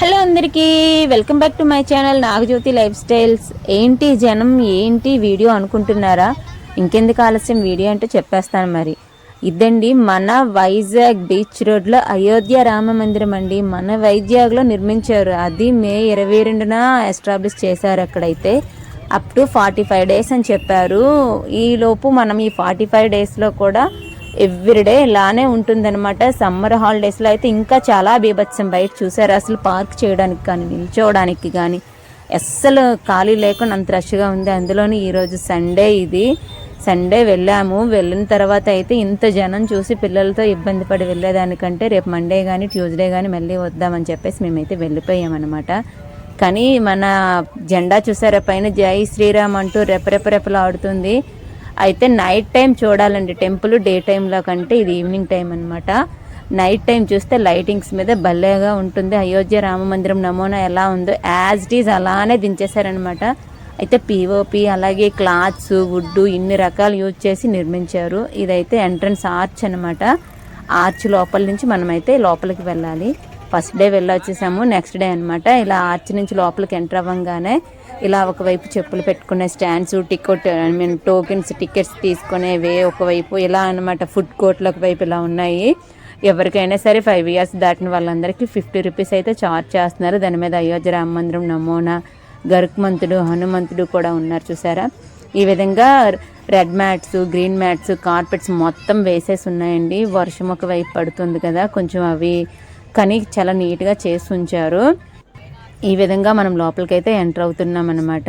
Hello అందరికీ welcome back to my channel Nagajyothi lifestyles. ఏంటి జనం ఏంటి వీడియో అనుకుంటున్నారా? ఇంకెందుకు ఆలస్యం? వీడియో అంటే చెప్పేస్తాను మరి. ఇదండి మన వైజాగ్ బీచ్ రోడ్లో అయోధ్య రామ మందిరం అండి. మన వైజాగ్లో నిర్మించారు. అది మే ఇరవై రెండున ఎస్టాబ్లిష్ చేశారు అక్కడైతే. Up to forty five days అని చెప్పారు. ఈలోపు మనం ఈ ఫార్టీ ఫైవ్ డేస్లో కూడా ఎవ్రీడే ఇలానే ఉంటుందన్నమాట. సమ్మర్ హాలిడేస్లో అయితే ఇంకా చాలా బీభత్సం బయట చూసారు. అసలు పార్క్ చేయడానికి కానీ నిల్చోవడానికి కానీ అస్సలు ఖాళీ లేకుండా అంత రష్గా ఉంది. అందులోని ఈరోజు సండే ఇది. సండే వెళ్ళాము. వెళ్ళిన తర్వాత అయితే ఇంత జనం చూసి పిల్లలతో ఇబ్బంది పడి వెళ్ళేదానికంటే రేపు మండే కానీ ట్యూస్డే కానీ మళ్ళీ వద్దామని చెప్పేసి మేమైతే వెళ్ళిపోయామన్నమాట. కానీ మన జెండా చూసారా? పైన జై శ్రీరామ్ అంటూ రెపరెపరెపలాడుతుంది. అయితే నైట్ టైం చూడాలండి. టెంపుల్ డే టైంలో కంటే ఇది ఈవినింగ్ టైం అనమాట నైట్ టైం చూస్తే లైటింగ్స్ మీద భలేగా ఉంటుంది. అయోధ్య రామ మందిరం నమూనా ఎలా ఉందో యాజ్ ఇట్ ఈజ్ అలానే దించేశారనమాట అయితే పిఓపి అలాగే క్లాత్స్ వుడ్ ఇన్ని రకాలు యూజ్ చేసి నిర్మించారు. ఇదైతే ఎంట్రన్స్ ఆర్చ్ అనమాట ఆర్చ్ లోపల నుంచి మనమైతే లోపలికి వెళ్ళాలి. ఫస్ట్ డే వెళ్ళి వచ్చేసాము నెక్స్ట్ డే అనమాట ఇలా ఆర్చ్ నుంచి లోపలికి ఎంటర్ అవ్వగానే ఇలా ఒకవైపు చెప్పులు పెట్టుకునే stands ticket I mean tokens tickets తీసుకునేవే ఒకవైపు ఇలా అనమాట ఫుడ్ కోర్ట్లు ఒకవైపు ఇలా ఉన్నాయి. ఎవరికైనా సరే ఫైవ్ ఇయర్స్ దాటిన వాళ్ళందరికీ ఫిఫ్టీ రూపీస్ అయితే చార్జ్ చేస్తున్నారు. దాని మీద అయోధ్య రామ మందిరం నమూనా గరుక్మంతుడు హనుమంతుడు కూడా ఉన్నారు చూసారా? ఈ విధంగా red mats green mats carpets మొత్తం వేసేసి ఉన్నాయండి. వర్షం ఒక వైపు పడుతుంది కదా కొంచెం అవి కానీ చాలా నీట్గా చేసి ఉంచారు ఈ విధంగా మనం లోపలికైతే ఎంటర్ అవుతున్నాం అనమాట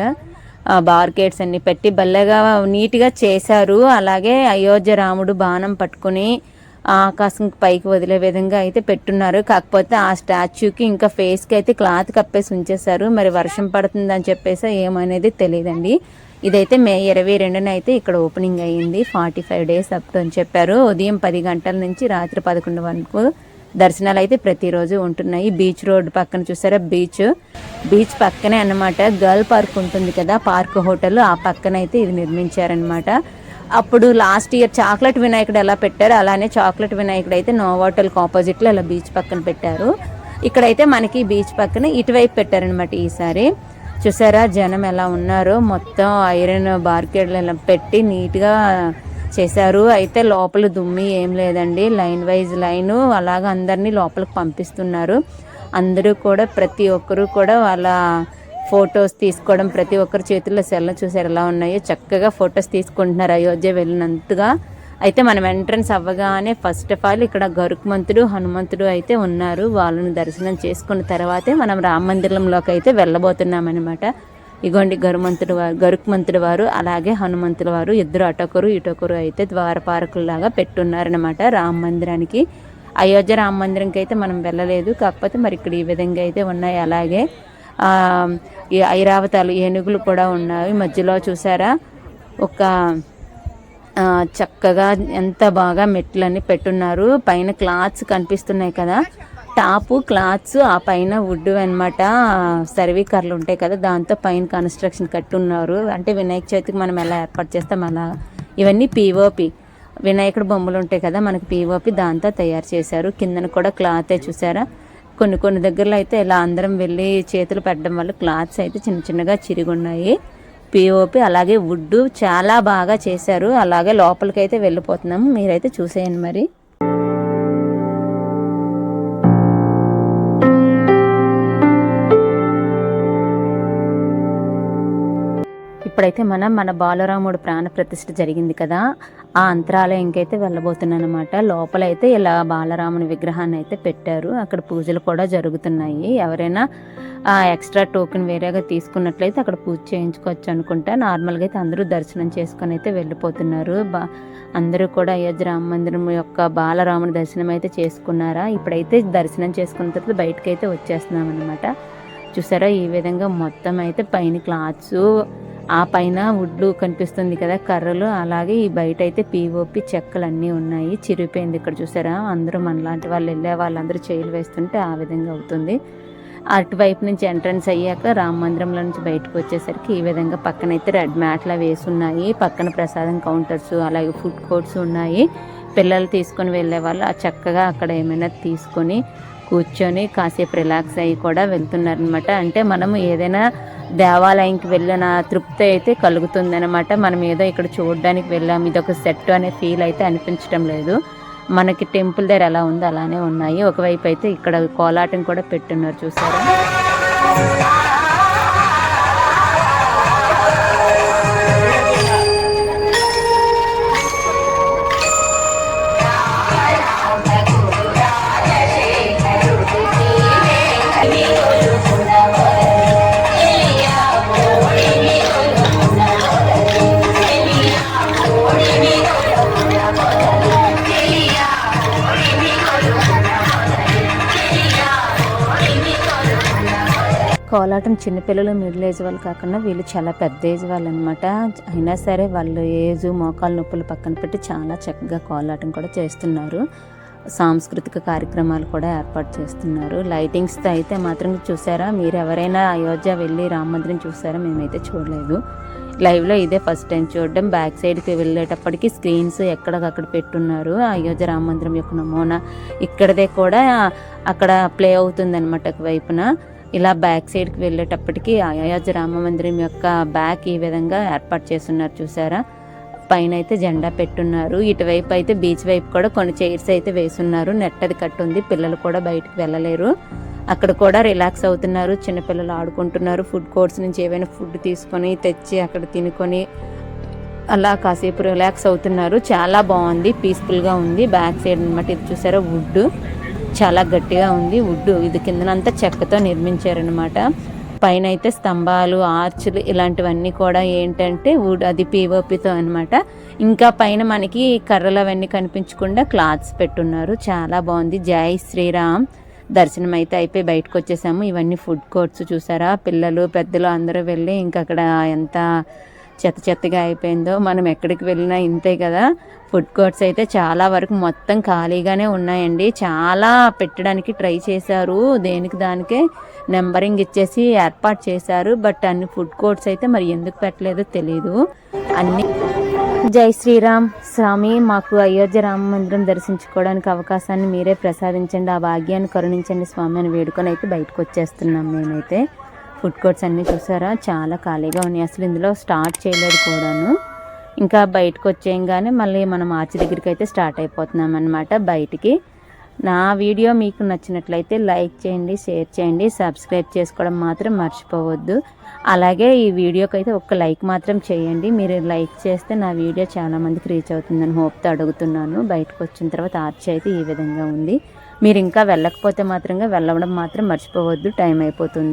బార్గేట్స్ అన్ని పెట్టి భలేగా నీట్గా చేశారు. అలాగే అయోధ్య రాముడు బాణం పట్టుకుని ఆకాశం పైకి వదిలే విధంగా అయితే పెట్టున్నారు. కాకపోతే ఆ స్టాచ్యూకి ఇంకా ఫేస్కి అయితే క్లాత్ కప్పేసి ఉంచేశారు. మరి వర్షం పడుతుందని చెప్పేసి ఏమనేది తెలియదండి. ఇదైతే మే ఇరవై రెండున అయితే ఇక్కడ ఓపెనింగ్ అయ్యింది. ఫార్టీ ఫైవ్ డేస్ అప్ అని చెప్పారు. ఉదయం పది గంటల నుంచి రాత్రి పదకొండు వరకు దర్శనాలు అయితే ప్రతిరోజు ఉంటున్నాయి. బీచ్ రోడ్ పక్కన చూసారా? బీచ్. బీచ్ పక్కనే అన్నమాట. గర్ల్ పార్క్ ఉంటుంది కదా పార్క్ హోటల్. ఆ పక్కన అయితే ఇది నిర్మించారనమాట అప్పుడు లాస్ట్ ఇయర్ చాక్లెట్ వినాయకుడు ఎలా పెట్టారు అలానే చాక్లెట్ వినాయకుడు అయితే నోవాటల్కి ఆపోజిట్లో ఇలా బీచ్ పక్కన పెట్టారు. ఇక్కడైతే మనకి బీచ్ పక్కన ఇటువైపు పెట్టారనమాట ఈసారి. చూసారా జనం ఎలా ఉన్నారో? మొత్తం ఐరన్ బార్కెడ్లు ఇలా పెట్టి నీట్గా చేశారు. అయితే లోపల దుమ్మి ఏం లేదండి. లైన్ వైజ్ లైను అలాగ అందరినీ లోపలికి పంపిస్తున్నారు. అందరూ కూడా ప్రతి ఒక్కరూ కూడా వాళ్ళ ఫొటోస్ తీసుకోవడం ప్రతి ఒక్కరి చేతుల్లో సెల్ చూసారు ఎలా ఉన్నాయో చక్కగా ఫొటోస్ తీసుకుంటున్నారు అయోధ్య వెళ్ళినంతగా. అయితే మనం ఎంట్రన్స్ అవ్వగానే ఫస్ట్ ఆఫ్ ఆల్ ఇక్కడ గరుక్మంతుడు హనుమంతుడు అయితే ఉన్నారు. వాళ్ళని దర్శనం చేసుకున్న తర్వాతే మనం రామ మందిరంలోకి అయితే వెళ్ళబోతున్నాం అనమాట ఇగోండి గరుమంతుడి వారు గరుక్మంతుడి వారు అలాగే హనుమంతుల వారు ఇద్దరు అటొకరు ఇటొకరు అయితే ద్వారపారకుల్లాగా పెట్టున్నారనమాట రామ మందిరానికి. అయోధ్య రామ మందిరంకి అయితే మనం వెళ్ళలేదు కాకపోతే మరి ఇక్కడ ఈ విధంగా అయితే ఉన్నాయి. అలాగే ఈ ఐరావతాలు ఏనుగులు కూడా ఉన్నాయి. మధ్యలో చూసారా? ఒక చక్కగా ఎంత బాగా మెట్లన్నీ పెట్టున్నారు. పైన క్లాత్స్ కనిపిస్తున్నాయి కదా. టాపు క్లాత్స్ ఆ పైన వుడ్ అనమాట సర్వీకర్లు ఉంటాయి కదా దాంతో పైన కన్స్ట్రక్షన్ కట్టున్నారు. అంటే వినాయక చవితికి మనం ఎలా ఏర్పాటు చేస్తాం అలా. ఇవన్నీ పీఓపి వినాయకుడు బొమ్మలు ఉంటాయి కదా మనకి పీఓపి దాంతో తయారు చేశారు. కిందన కూడా క్లాతే చూసారా? కొన్ని కొన్ని దగ్గరలో అయితే ఇలా అందరం వెళ్ళి చేతులు పెట్టడం వల్ల క్లాత్స్ అయితే చిన్న చిన్నగా చిరిగున్నాయి. పిఓపి అలాగే వుడ్ చాలా బాగా చేశారు. అలాగే లోపలికి అయితే వెళ్ళిపోతున్నాము మీరైతే చూసేయండి మరి. ఇప్పుడైతే మనం మన బాలరాముడు ప్రాణ ప్రతిష్ఠ జరిగింది కదా ఆ అంతరాలయంకైతే అయితే వెళ్ళబోతున్నాను అనమాట లోపలైతే ఇలా బాలరాముని విగ్రహాన్ని అయితే పెట్టారు. అక్కడ పూజలు కూడా జరుగుతున్నాయి. ఎవరైనా ఎక్స్ట్రా టోకెన్ వేరేగా తీసుకున్నట్లయితే అక్కడ పూజ చేయించుకోవచ్చు అనుకుంటా. నార్మల్గా అయితే అందరూ దర్శనం చేసుకొని అయితే వెళ్ళిపోతున్నారు. బా అందరూ కూడా అయోధ్య రామ మందిరం యొక్క బాలరాముని దర్శనం అయితే చేసుకున్నారా? ఇప్పుడైతే దర్శనం చేసుకున్న తర్వాత బయటకైతే అయితే వచ్చేస్తున్నాం అనమాట చూసారా? ఈ విధంగా మొత్తం అయితే పైన క్లాత్స్ ఆ పైన వుడ్లు కనిపిస్తుంది కదా కర్రలు. అలాగే ఈ బయట అయితే పీఓపి చెక్కలు అన్నీ ఉన్నాయి. చిరిగిపోయింది ఇక్కడ చూసారా? అందరూ మనలాంటి వాళ్ళు వెళ్ళే వాళ్ళందరూ చేయలు వేస్తుంటే ఆ విధంగా అవుతుంది. అటువైపు నుంచి ఎంట్రన్స్ అయ్యాక రామ మందిరంలో నుంచి బయటకు వచ్చేసరికి ఈ విధంగా పక్కన అయితే రెడ్ మ్యాట్లా వేసున్నాయి. పక్కన ప్రసాదం కౌంటర్స్ అలాగే ఫుడ్ కోర్ట్స్ ఉన్నాయి. పిల్లలు తీసుకొని వెళ్ళే వాళ్ళు చక్కగా అక్కడ ఏమైనా తీసుకొని కూర్చొని కాసేపు రిలాక్స్ అయ్యి కూడా వెళ్తున్నారనమాట అంటే మనము ఏదైనా దేవాలయంకి వెళ్ళిన తృప్తి అయితే కలుగుతుందనమాట మనం ఏదో ఇక్కడ చూడడానికి వెళ్ళాం. ఇది ఒక సెట్ అనే ఫీల్ అయితే అనిపించడం లేదు. మనకి టెంపుల్ దగ్గర ఎలా ఉందో అలానే ఉన్నాయి. ఒకవైపు అయితే ఇక్కడ కోలాటం కూడా పెట్టున్నారు చూసారా? కోలాటం చిన్నపిల్లలు మిడిల్ ఏజ్ వాళ్ళు కాకుండా వీళ్ళు చాలా పెద్ద ఏజ్ వాళ్ళు అనమాట అయినా సరే వాళ్ళు ఏజ్ మోకాలు నొప్పులు పక్కన పెట్టి చాలా చక్కగా కోలాటం కూడా చేస్తున్నారు. సాంస్కృతిక కార్యక్రమాలు కూడా ఏర్పాటు చేస్తున్నారు. లైటింగ్స్తో అయితే మాత్రం చూసారా? మీరు ఎవరైనా అయోధ్య వెళ్ళి రామ మందిరం చూసారా? మేమైతే చూడలేదు. లైవ్లో ఇదే ఫస్ట్ టైం చూడడం. బ్యాక్ సైడ్కి వెళ్ళేటప్పటికి స్క్రీన్స్ ఎక్కడికక్కడ పెట్టున్నారు. అయోధ్య రామ మందిరం యొక్క నమూనా ఇక్కడదే కూడా అక్కడ ప్లే అవుతుంది వైపున. ఇలా బ్యాక్ సైడ్కి వెళ్ళేటప్పటికి అయోధ్య రామ మందిరం యొక్క బ్యాక్ ఈ విధంగా ఏర్పాటు చేస్తున్నారు చూసారా? పైన అయితే జెండా పెట్టున్నారు. ఇటువైపు అయితే బీచ్ వైపు కూడా కొన్ని చైర్స్ అయితే వేసున్నారు. నెట్ అది కట్టుంది. పిల్లలు కూడా బయటకు వెళ్ళలేరు. అక్కడ కూడా రిలాక్స్ అవుతున్నారు. చిన్నపిల్లలు ఆడుకుంటున్నారు. ఫుడ్ కోర్ట్స్ నుంచి ఏవైనా ఫుడ్ తీసుకొని తెచ్చి అక్కడ తినుకొని అలా కాసేపు రిలాక్స్ అవుతున్నారు. చాలా బాగుంది. పీస్ఫుల్గా ఉంది. బ్యాక్ సైడ్ అనమాట ఇది చూసారా? వుడ్. చాలా గట్టిగా ఉంది. వుడ్ ఇది కిందనంతా చెక్కతో నిర్మించారనమాట పైన అయితే స్తంభాలు ఆర్చులు ఇలాంటివన్నీ కూడా ఏంటంటే వుడ్ అది పీఓపితో అనమాట ఇంకా పైన మనకి కర్రలు అవన్నీ కనిపించకుండా క్లాత్స్ పెట్టున్నారు. చాలా బాగుంది. జై శ్రీరామ్. దర్శనం అయితే అయిపోయి బయటకు వచ్చేసాము ఇవన్నీ ఫుడ్ కోర్ట్స్ చూసారా? పిల్లలు పెద్దలు అందరూ వెళ్ళి ఇంకా అక్కడ ఎంత చెత్త చెత్తగా అయిపోయిందో మనం ఎక్కడికి వెళ్ళినా ఇంతే కదా. ఫుడ్ కోర్ట్స్ అయితే చాలా వరకు మొత్తం ఖాళీగానే ఉన్నాయండి. చాలా పెట్టడానికి ట్రై చేశారు. దేనికి దానికే నెంబరింగ్ ఇచ్చేసి ఏర్పాటు చేశారు. బట్ అన్ని ఫుడ్ కోర్ట్స్ అయితే మరి ఎందుకు పెట్టలేదో తెలియదు అన్ని జై శ్రీరామ్ స్వామి మాకు అయోధ్య రామ మందిరం దర్శించుకోవడానికి అవకాశాన్ని మీరే ప్రసాదించండి. ఆ భాగ్యాన్ని కరుణించండి స్వామి అని వేడుకొని అయితే బయటకు వచ్చేస్తున్నాం మేమైతే. ఫుడ్ కోర్ట్స్ అన్నీ చూసారా? చాలా ఖాళీగా ఉన్నాయి. అసలు ఇందులో స్టార్ట్ చేయలేదు కూడాను. ఇంకా బయటకు వచ్చేయంగానే మళ్ళీ మనం ఆర్చి దగ్గరికి అయితే స్టార్ట్ అయిపోతున్నాం అనమాట బయటికి. నా వీడియో మీకు నచ్చినట్లయితే లైక్ చేయండి షేర్ చేయండి సబ్స్క్రైబ్ చేసుకోవడం మాత్రం మర్చిపోవద్దు. అలాగే ఈ వీడియోకి అయితే ఒక్క లైక్ మాత్రం చేయండి. మీరు లైక్ చేస్తే నా వీడియో చాలామందికి రీచ్ అవుతుందని హోప్తో అడుగుతున్నాను. బయటకు వచ్చిన తర్వాత ఆర్చి అయితే ఈ విధంగా ఉంది. మీరు ఇంకా వెళ్ళకపోతే మాత్రంగా వెళ్ళడం మాత్రం మర్చిపోవద్దు. టైం అయిపోతుంది.